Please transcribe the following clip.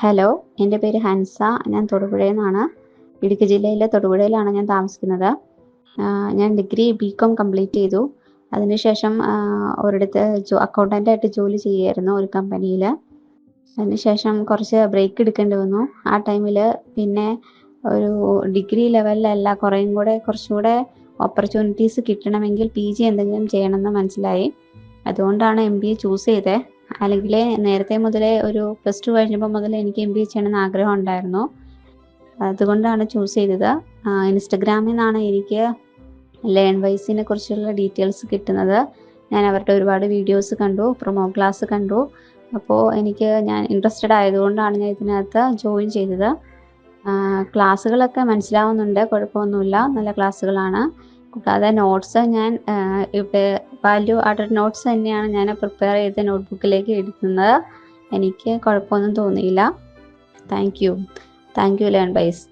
Hello എന്റെ പേര് ഹൻസ. ഞാൻ തൊടുപുഴയിൽ നിന്നാണ്. ഇടുക്കി ജില്ലയിലെ തൊടുപുഴയിലാണ് ഞാൻ താമസിക്കുന്നത്. ഞാൻ ഡിഗ്രി ബി കോം കംപ്ലീറ്റ് ചെയ്തു. അതിനുശേഷം ഒരിടത്ത് അക്കൗണ്ടന്റായിട്ട് ജോലി ചെയ്യുമായിരുന്നു ഒരു കമ്പനിയിൽ അതിനുശേഷം കുറച്ച് ബ്രേക്ക് എടുക്കേണ്ടി വന്നു. ആ ടൈമിൽ പിന്നെ ഒരു ഡിഗ്രി ലെവലിലല്ല കുറേയും കൂടെ കുറച്ചുകൂടെ ഓപ്പർച്യൂണിറ്റീസ് കിട്ടണമെങ്കിൽ പി ജി എന്തെങ്കിലും ചെയ്യണമെന്ന് മനസ്സിലായി. അതുകൊണ്ടാണ് എം ബി എ ചൂസ് ചെയ്തത് അല്ലെങ്കിൽ നേരത്തെ മുതലേ ഒരു പ്ലസ് ടു കഴിഞ്ഞപ്പോൾ മുതൽ എനിക്ക് എം ബി എ ചെയ്യണമെന്ന് ആഗ്രഹം ഉണ്ടായിരുന്നു. അതുകൊണ്ടാണ് ചൂസ് ചെയ്തത്. ഇൻസ്റ്റഗ്രാമിൽ നിന്നാണ് എനിക്ക് ലേൺ വൈസിനെ കുറിച്ചുള്ള ഡീറ്റെയിൽസ് കിട്ടുന്നത്. ഞാൻ അവരുടെ ഒരുപാട് വീഡിയോസ് കണ്ടു പ്രൊമോ ക്ലാസ് കണ്ടു. അപ്പോൾ എനിക്ക് ഞാൻ ഇൻട്രസ്റ്റഡ് ആയതുകൊണ്ടാണ് ഞാൻ ഇതിനകത്ത് ജോയിൻ ചെയ്തത്. ക്ലാസ്സുകളൊക്കെ മനസ്സിലാവുന്നുണ്ട് കുഴപ്പമൊന്നുമില്ല. നല്ല ക്ലാസ്സുകളാണ് കൂടാതെ നോട്ട്സ് ഞാൻ വാല്യൂ ആഡഡ് നോട്ട്സ് തന്നെയാണ് ഞാൻ പ്രിപ്പയർ ചെയ്ത് നോട്ട്ബുക്കിലേക്ക് എഴുതുന്നത് എനിക്ക് കുഴപ്പമൊന്നും തോന്നിയില്ല. Thank you thank you learn bias